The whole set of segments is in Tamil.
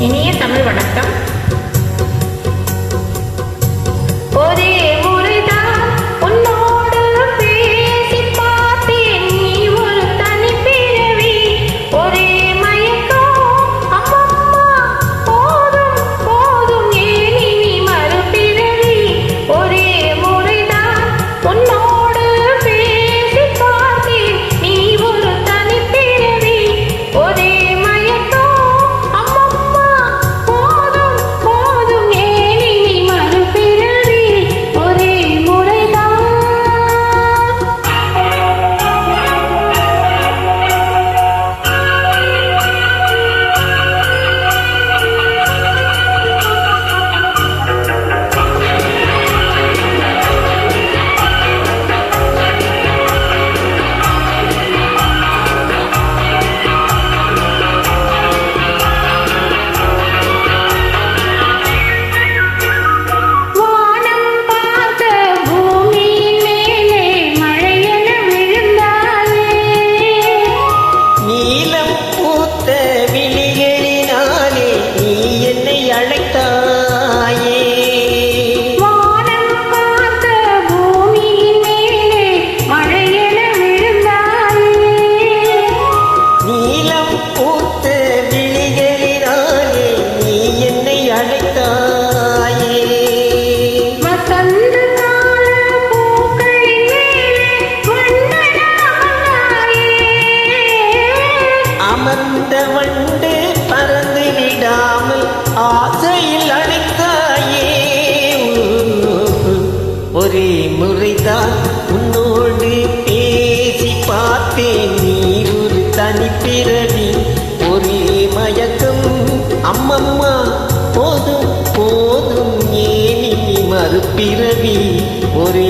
இனிய தமிழ் வணக்கம். முறைதான் உன்னோடு பேசி பார்த்தேன். நீ ஒரு தனிப்பிறவி ஒரு மயக்கம். அம்மம்மா போதும் போதும் ஏனி மறுப்பிறவி ஒரு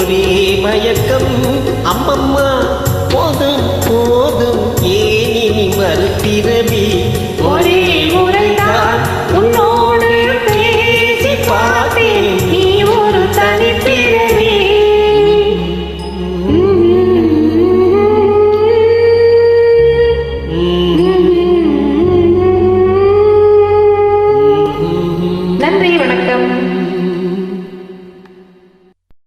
ஒரே மயக்கம். அம்மம்மா போதும் போதும் ஏனி மறுத்திரவி? ஒரே முறை